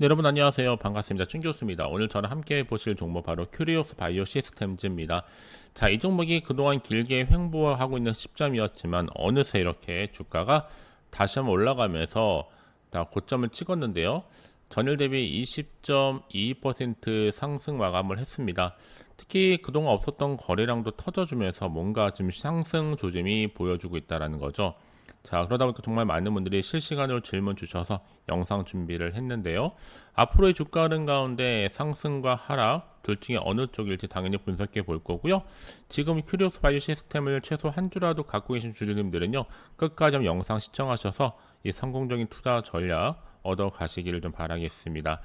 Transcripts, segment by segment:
네, 여러분 안녕하세요. 반갑습니다. 춘교수입니다. 오늘 저랑 함께 보실 종목 바로 큐리오스 바이오 시스템즈입니다. 자, 이 종목이 그동안 길게 횡보하고 있는 시점이었지만 어느새 이렇게 주가가 다시 한번 올라가면서 다 고점을 찍었는데요. 전일 대비 20.22% 상승 마감을 했습니다. 특히 그동안 없었던 거래량도 터져주면서 뭔가 지금 상승 조짐이 보여주고 있다는 거죠. 자, 그러다 보니까 정말 많은 분들이 실시간으로 질문 주셔서 영상 준비를 했는데요. 앞으로의 주가 흐름 가운데 상승과 하락 둘 중에 어느 쪽일지 당연히 분석해 볼 거고요. 지금 큐리오스 바이오 시스템을 최소 한 주라도 갖고 계신 주주님들은요. 끝까지 영상 시청하셔서 이 성공적인 투자 전략 얻어 가시기를 좀 바라겠습니다.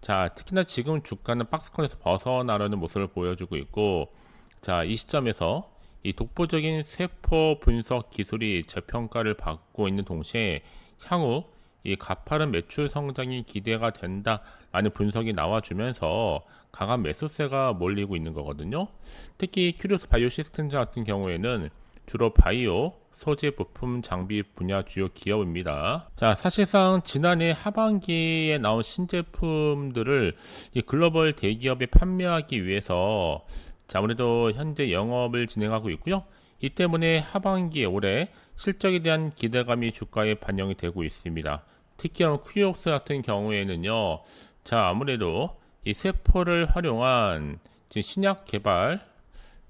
자, 특히나 지금 주가는 박스권에서 벗어나려는 모습을 보여주고 있고 자, 이 시점에서 이 독보적인 세포 분석 기술이 재평가를 받고 있는 동시에 향후 이 가파른 매출 성장이 기대가 된다라는 분석이 나와주면서 강한 매수세가 몰리고 있는 거거든요. 특히 큐리오스 바이오 시스템즈 같은 경우에는 주로 바이오, 소재 부품 장비 분야 주요 기업입니다. 자, 사실상 지난해 하반기에 나온 신제품들을 이 글로벌 대기업에 판매하기 위해서 자, 아무래도 현재 영업을 진행하고 있고요. 이 때문에 하반기에 올해 실적에 대한 기대감이 주가에 반영이 되고 있습니다. 특히 퀴옥스 같은 경우에는요. 자, 아무래도 이 세포를 활용한 신약 개발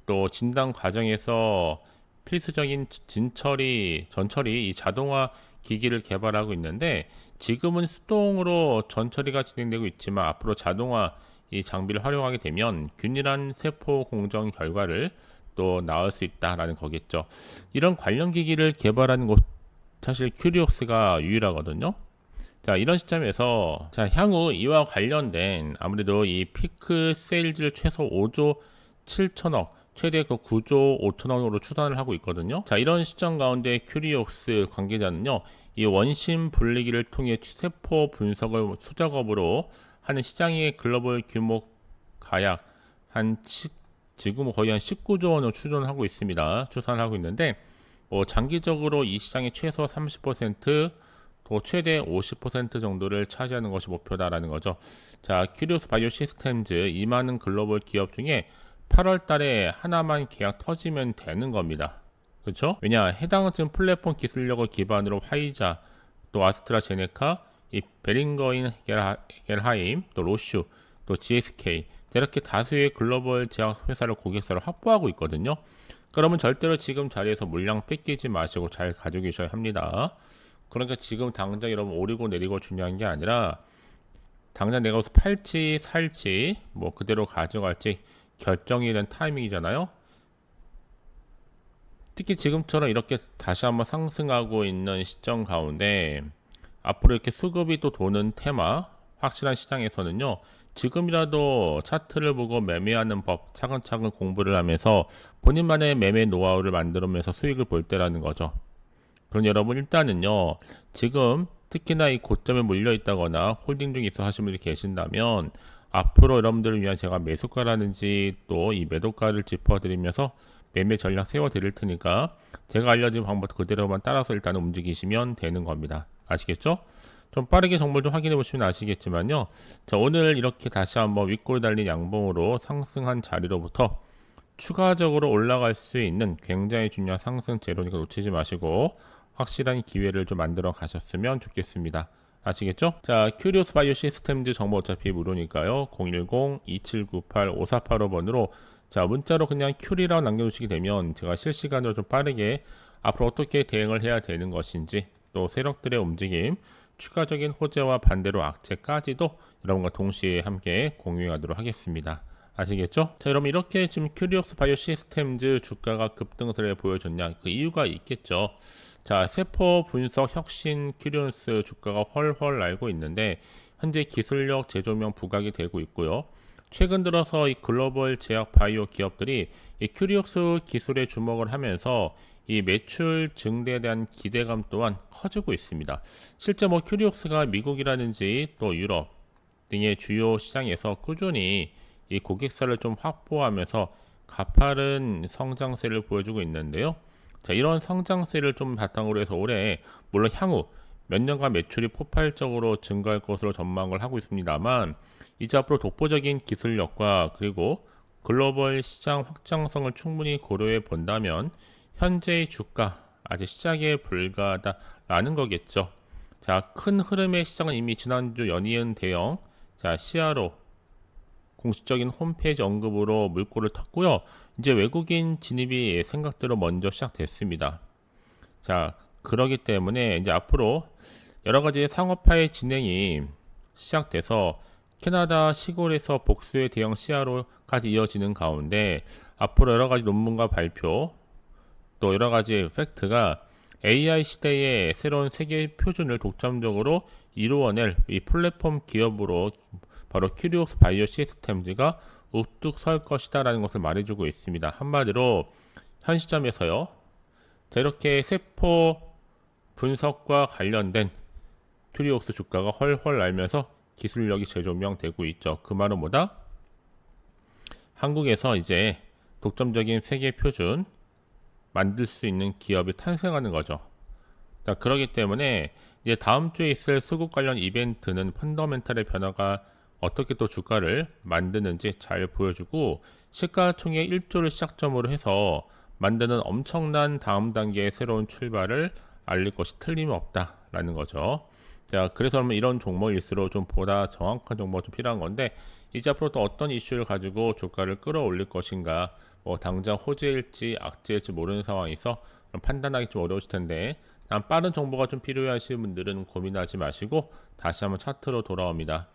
또 진단 과정에서 필수적인 진처리, 전처리, 이 자동화 기기를 개발하고 있는데 지금은 수동으로 전처리가 진행되고 있지만 앞으로 자동화 이 장비를 활용하게 되면 균일한 세포 공정 결과를 또 나올 수 있다라는 거겠죠. 이런 관련 기기를 개발하는 곳 사실 큐리옥스가 유일하거든요. 자, 이런 시점에서 자, 향후 이와 관련된 아무래도 이 피크 세일즈를 최소 5조 7천억 최대 그 9조 5천억으로 추산을 하고 있거든요. 자, 이런 시점 가운데 큐리옥스 관계자는요. 이 원심 분리기를 통해 세포 분석을 수작업으로 하는 시장의 글로벌 규모 가약 한 지금 거의 한 19조 원을 추존하고 있습니다. 추산하고 있는데 뭐 장기적으로 이 시장의 최소 30%또 최대 50% 정도를 차지하는 것이 목표다라는 거죠. 자, 큐리오스 바이오 시스템즈 이 많은 글로벌 기업 중에 8월 달에 하나만 계약 터지면 되는 겁니다. 그렇죠? 왜냐 해당 은 플랫폼 기술력을 기반으로 화이자 또 아스트라제네카 이 베링거인 겔하임, 또 로슈, 또 GSK 이렇게 다수의 글로벌 제약 회사를 고객사를 확보하고 있거든요. 그러면 절대로 지금 자리에서 물량 뺏기지 마시고 잘 가지고 계셔야 합니다. 그러니까 지금 당장 여러분 오르고 내리고 중요한 게 아니라 당장 내가 팔지 살지 뭐 그대로 가져갈지 결정이 된 타이밍이잖아요. 특히 지금처럼 이렇게 다시 한번 상승하고 있는 시점 가운데 앞으로 이렇게 수급이 또 도는 테마, 확실한 시장에서는요, 지금이라도 차트를 보고 매매하는 법 차근차근 공부를 하면서 본인만의 매매 노하우를 만들면서 수익을 볼 때라는 거죠. 그럼 여러분 일단은요, 지금 특히나 이 고점에 물려 있다거나 홀딩 중에 있어 하시는 분이 계신다면 앞으로 여러분들을 위한 제가 매수가라든지 또 이 매도가를 짚어드리면서 매매 전략 세워드릴 테니까 제가 알려드린 방법 그대로만 따라서 일단 움직이시면 되는 겁니다. 아시겠죠? 좀 빠르게 정보를 좀 확인해 보시면 아시겠지만요. 자, 오늘 이렇게 다시 한번 윗골 달린 양봉으로 상승한 자리로부터 추가적으로 올라갈 수 있는 굉장히 중요한 상승 재료니까 놓치지 마시고 확실한 기회를 좀 만들어 가셨으면 좋겠습니다. 아시겠죠? 자, 큐리오스 바이오 시스템즈 정보 어차피 무료니까요. 010-2798-5485번으로 자, 문자로 그냥 큐리라고 남겨주시게 되면 제가 실시간으로 좀 빠르게 앞으로 어떻게 대응을 해야 되는 것인지 또 세력들의 움직임, 추가적인 호재와 반대로 악재까지도 여러분과 동시에 함께 공유하도록 하겠습니다. 아시겠죠? 자, 여러분 이렇게 지금 큐리옥스 바이오 시스템즈 주가가 급등세를 보여줬냐? 그 이유가 있겠죠. 자, 세포 분석 혁신 큐리온스 주가가 헐헐 날고 있는데 현재 기술력 제조명 부각이 되고 있고요. 최근 들어서 이 글로벌 제약 바이오 기업들이 이 큐리옥스 기술에 주목을 하면서 이 매출 증대에 대한 기대감 또한 커지고 있습니다. 실제 뭐 큐리옥스가 미국이라든지 또 유럽 등의 주요 시장에서 꾸준히 이 고객사를 좀 확보하면서 가파른 성장세를 보여주고 있는데요. 자, 이런 성장세를 좀 바탕으로 해서 올해 물론 향후 몇 년간 매출이 폭발적으로 증가할 것으로 전망을 하고 있습니다만 이제 앞으로 독보적인 기술력과 그리고 글로벌 시장 확장성을 충분히 고려해 본다면 현재의 주가 아직 시작에 불과하다라는 거겠죠. 자, 큰 흐름의 시장은 이미 지난주 연이은 대형 자, 시야로 공식적인 홈페이지 언급으로 물꼬를 텄고요. 이제 외국인 진입이 생각대로 먼저 시작됐습니다. 자, 그러기 때문에 이제 앞으로 여러 가지 상업화의 진행이 시작돼서 캐나다 시골에서 복수의 대형 시야로까지 이어지는 가운데 앞으로 여러 가지 논문과 발표 또 여러 가지 팩트가 AI 시대의 새로운 세계 표준을 독점적으로 이루어낼 이 플랫폼 기업으로 바로 큐리오스 바이오 시스템즈가 우뚝 설 것이다라는 것을 말해주고 있습니다. 한마디로 현 시점에서요. 자, 이렇게 세포 분석과 관련된 큐리오스 주가가 헐헐 날면서 기술력이 재조명되고 있죠. 그 말은 뭐다? 한국에서 이제 독점적인 세계 표준 만들 수 있는 기업이 탄생하는 거죠. 자, 그러기 때문에 이제 다음 주에 있을 수급 관련 이벤트는 펀더멘탈의 변화가 어떻게 또 주가를 만드는지 잘 보여주고 시가총액 1조를 시작점으로 해서 만드는 엄청난 다음 단계의 새로운 출발을 알릴 것이 틀림없다라는 거죠. 자, 그래서 그러면 이런 종목일수록 좀 보다 정확한 정보가 좀 필요한 건데 이제 앞으로 또 어떤 이슈를 가지고 주가를 끌어올릴 것인가 뭐 당장 호재일지 악재일지 모르는 상황에서 판단하기 좀 어려우실 텐데 난 빠른 정보가 좀 필요하신 분들은 고민하지 마시고 다시 한번 차트로 돌아옵니다.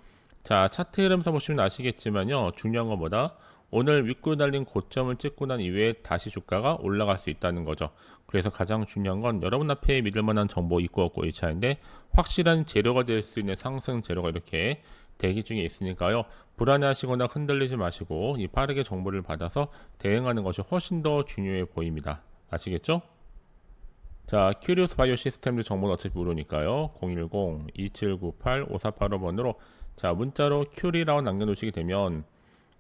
자 차트 흐름에서 보시면 아시겠지만요 중요한 것보다 오늘 윗골 달린 고점을 찍고 난 이후에 다시 주가가 올라갈 수 있다는 거죠. 그래서 가장 중요한 건 여러분 앞에 믿을 만한 정보 있고 없고 이 차인데 확실한 재료가 될 수 있는 상승 재료가 이렇게 대기 중에 있으니까요. 불안해하시거나 흔들리지 마시고 이 빠르게 정보를 받아서 대응하는 것이 훨씬 더 중요해 보입니다. 아시겠죠? 자, 큐리오스 바이오 시스템들 정보는 어차피 모르니까요. 010-2798-5485번으로 자, 문자로 큐리라고 남겨놓으시게 되면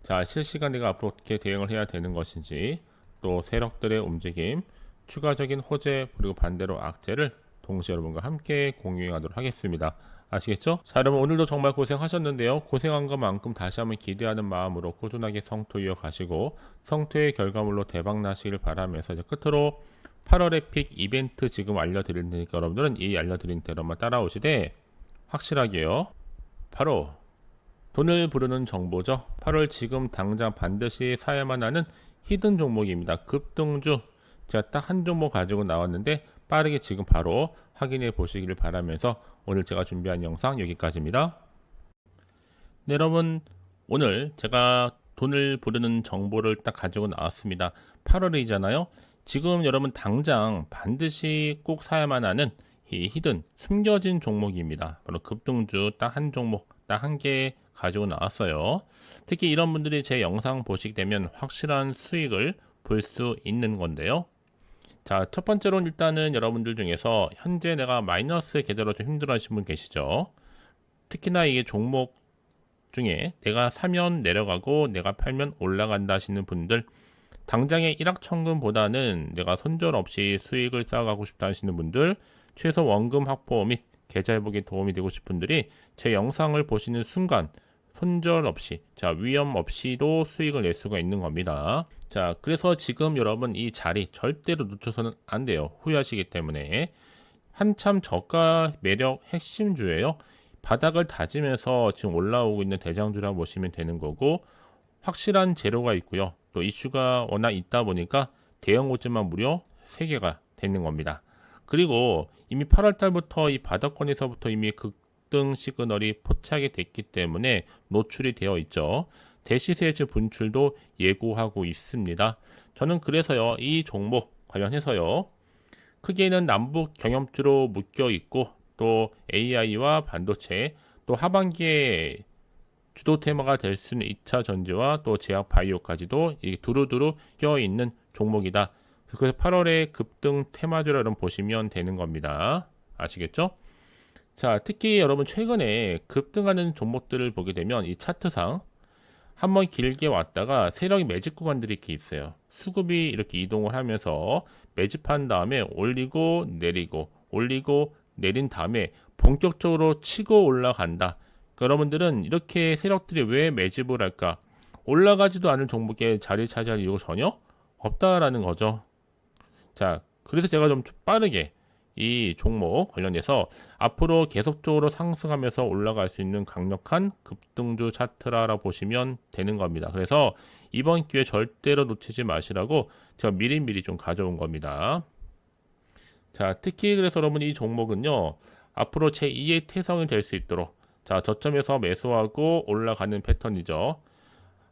자, 실시간 내가 앞으로 어떻게 대응을 해야 되는 것인지 또 세력들의 움직임, 추가적인 호재 그리고 반대로 악재를 동시에 여러분과 함께 공유하도록 하겠습니다. 아시겠죠? 자, 여러분 오늘도 정말 고생하셨는데요. 고생한 것만큼 다시 한번 기대하는 마음으로 꾸준하게 성토 이어가시고 성토의 결과물로 대박 나시길 바라면서 이제 끝으로 8월의 픽 이벤트 지금 알려드릴 테니까 여러분들은 이 알려드린 대로만 따라오시되 확실하게요. 바로 돈을 부르는 정보죠. 8월 지금 당장 반드시 사야만 하는 히든 종목입니다. 급등주 제가 딱 한 종목 가지고 나왔는데 빠르게 지금 바로 확인해 보시기를 바라면서 오늘 제가 준비한 영상 여기까지입니다. 네, 여러분 오늘 제가 돈을 부르는 정보를 딱 가지고 나왔습니다. 8월이잖아요. 지금 여러분 당장 반드시 꼭 사야만 하는 이 히든 숨겨진 종목입니다. 바로 급등주 딱 한 종목, 딱 한 개 가지고 나왔어요. 특히 이런 분들이 제 영상 보시게 되면 확실한 수익을 볼 수 있는 건데요. 자, 첫 번째로는 일단은 여러분들 중에서 현재 내가 마이너스 계좌로 좀 힘들어 하시는 분 계시죠? 특히나 이게 종목 중에 내가 사면 내려가고 내가 팔면 올라간다 하시는 분들 당장의 일확천금보다는 내가 손절 없이 수익을 쌓아가고 싶다 하시는 분들 최소 원금 확보 및 계좌 회복에 도움이 되고 싶은 분들이 제 영상을 보시는 순간 손절 없이 자 위험 없이도 수익을 낼 수가 있는 겁니다. 자 그래서 지금 여러분 이 자리 절대로 놓쳐서는 안 돼요. 후회하시기 때문에 한참 저가 매력 핵심주예요. 바닥을 다지면서 지금 올라오고 있는 대장주라고 보시면 되는 거고 확실한 재료가 있고요. 또 이슈가 워낙 있다 보니까 대형 고점만 무려 3개가 되는 겁니다. 그리고 이미 8월 달부터 이 바닥권에서부터 이미 급등 시그널이 포착이 됐기 때문에 노출이 되어 있죠. 대시세즈 분출도 예고하고 있습니다. 저는 그래서요, 이 종목 관련해서요, 크게는 남북 경협주로 묶여 있고, 또 AI와 반도체, 또 하반기에 주도 테마가 될 수 있는 2차 전지와 또 제약 바이오까지도 이 두루두루 껴 있는 종목이다. 그래서 8월에 급등 여러분 보시면 되는 겁니다. 아시겠죠? 자, 특히 여러분 최근에 급등하는 종목들을 보게 되면 이 차트상 한번 길게 왔다가 세력이 매집 구간들이 이렇게 있어요. 수급이 이렇게 이동을 하면서 매집한 다음에 올리고 내리고 올리고 내린 다음에 본격적으로 치고 올라간다. 그러니까 여러분들은 이렇게 세력들이 왜 매집을 할까? 올라가지도 않을 종목에 자리 차지할 이유가 전혀 없다라는 거죠. 자, 그래서 제가 좀 빠르게 이 종목 관련해서 앞으로 계속적으로 상승하면서 올라갈 수 있는 강력한 급등주 차트라고 보시면 되는 겁니다. 그래서 이번 기회 절대로 놓치지 마시라고 제가 미리미리 좀 가져온 겁니다. 자, 특히 그래서 여러분 이 종목은요, 앞으로 제2의 태성이 될 수 있도록 자, 저점에서 매수하고 올라가는 패턴이죠.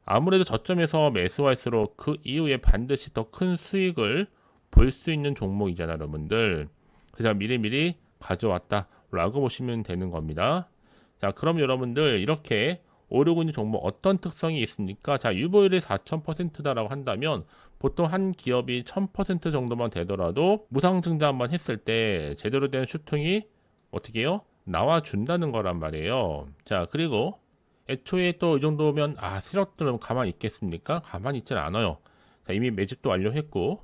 아무래도 저점에서 매수할수록 그 이후에 반드시 더 큰 수익을 볼 수 있는 종목이잖아요, 여러분들. 그래서 미리미리 가져왔다라고 보시면 되는 겁니다. 자, 그럼 여러분들 이렇게 오르고 있는 종목 어떤 특성이 있습니까? 자, 유보율이 4,000%다라고 한다면 보통 한 기업이 1,000% 정도만 되더라도 무상 증자만 했을 때 제대로 된 슈팅이 어떻게 해요? 나와 준다는 거란 말이에요. 자, 그리고 애초에 또 이 정도면 아, 세력들은 가만히 있겠습니까? 가만히 있진 않아요. 자, 이미 매집도 완료했고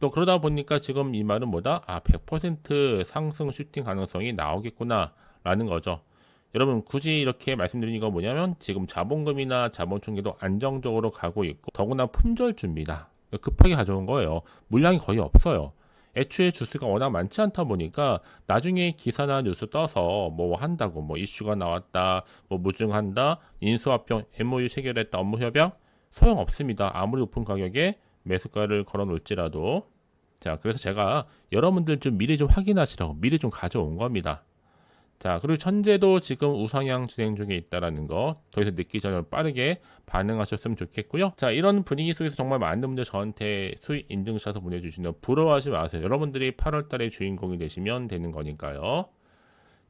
또 그러다 보니까 지금 이 말은 뭐다? 아, 100% 상승 슈팅 가능성이 나오겠구나 라는 거죠. 여러분 굳이 이렇게 말씀드리는 건 뭐냐면 지금 자본금이나 자본 충기도 안정적으로 가고 있고 더구나 품절주입니다. 급하게 가져온 거예요. 물량이 거의 없어요. 애초에 주스가 워낙 많지 않다 보니까 나중에 기사나 뉴스 떠서 뭐 한다고 뭐 이슈가 나왔다 뭐 무증한다 인수합병 MOU 체결했다 업무 협약 소용 없습니다. 아무리 높은 가격에 매수가를 걸어 놓을지라도 자 그래서 제가 여러분들 좀 미리 좀 확인하시라고 미리 좀 가져온 겁니다. 자, 그리고 천재도 지금 우상향 진행 중에 있다라는 거, 더 이상 늦기 전에 빠르게 반응하셨으면 좋겠고요. 자, 이런 분위기 속에서 정말 많은 분들 저한테 수익 인증샷을 보내주시는 부러워하지 마세요. 여러분들이 8월 달에 주인공이 되시면 되는 거니까요.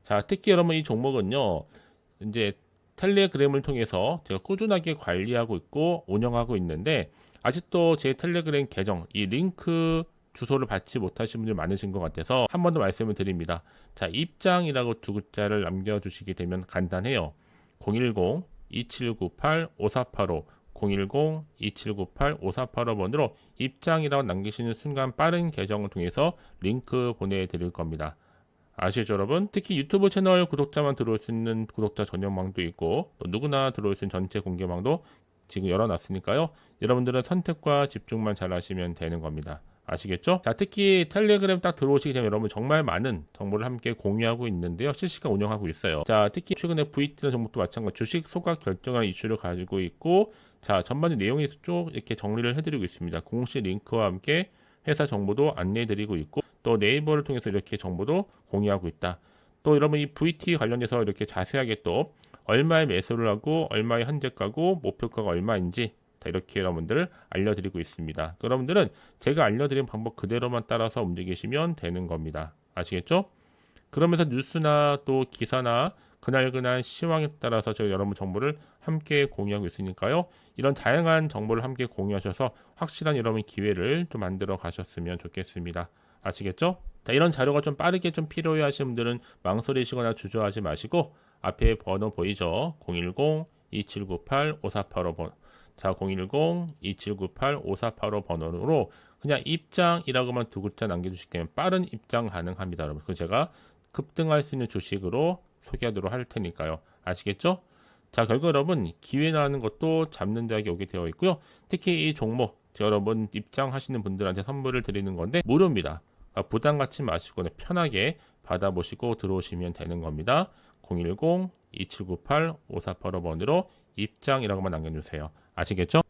자, 특히 여러분 이 종목은요, 이제 텔레그램을 통해서 제가 꾸준하게 관리하고 있고 운영하고 있는데, 아직도 제 텔레그램 계정, 이 링크 주소를 받지 못하신 분들 많으신 것 같아서 한 번 더 말씀을 드립니다. 자, 입장이라고 두 글자를 남겨주시게 되면 간단해요. 010-2798-5485 010-2798-5485번으로 입장이라고 남기시는 순간 빠른 계정을 통해서 링크 보내드릴 겁니다. 아시죠 여러분? 특히 유튜브 채널 구독자만 들어올 수 있는 구독자 전용망도 있고 또 누구나 들어올 수 있는 전체 공개망도 지금 열어놨으니까요. 여러분들은 선택과 집중만 잘 하시면 되는 겁니다. 아시겠죠? 자, 특히 텔레그램 딱 들어오시게 되면 여러분 정말 많은 정보를 함께 공유하고 있는데요. 실시간 운영하고 있어요. 자, 특히 최근에 VT나 종목도 마찬가지 주식 소각 결정하는 이슈를 가지고 있고 자, 전반적 내용에 쭉 이렇게 정리를 해드리고 있습니다. 공식 링크와 함께 회사 정보도 안내해드리고 있고 또 네이버를 통해서 이렇게 정보도 공유하고 있다. 또 여러분 이 VT 관련해서 이렇게 자세하게 또 얼마의 매수를 하고 얼마의 현재가고 목표가가 얼마인지 이렇게 여러분들 알려드리고 있습니다. 여러분들은 제가 알려드린 방법 그대로만 따라서 움직이시면 되는 겁니다. 아시겠죠? 그러면서 뉴스나 또 기사나 그날그날 시황에 따라서 저희 여러분 정보를 함께 공유하고 있으니까요. 이런 다양한 정보를 함께 공유하셔서 확실한 여러분 기회를 좀 만들어 가셨으면 좋겠습니다. 아시겠죠? 자, 이런 자료가 좀 빠르게 좀 필요해 하시는 분들은 망설이시거나 주저하지 마시고 앞에 번호 보이죠? 010-2798-5485번 자, 010-2798-5485 번호로 그냥 입장이라고만 두 글자 남겨주시기 때문에 빠른 입장 가능합니다. 여러분. 그 제가 급등할 수 있는 주식으로 소개하도록 할 테니까요. 아시겠죠? 자, 결국 여러분 기회라는 것도 잡는 자에게 오게 되어 있고요. 특히 이 종목 여러분 입장하시는 분들한테 선물을 드리는 건데 무료입니다. 아, 부담 갖지 마시고 편하게 받아보시고 들어오시면 되는 겁니다. 010-2798-5485번으로 입장이라고만 남겨주세요. 아시겠죠?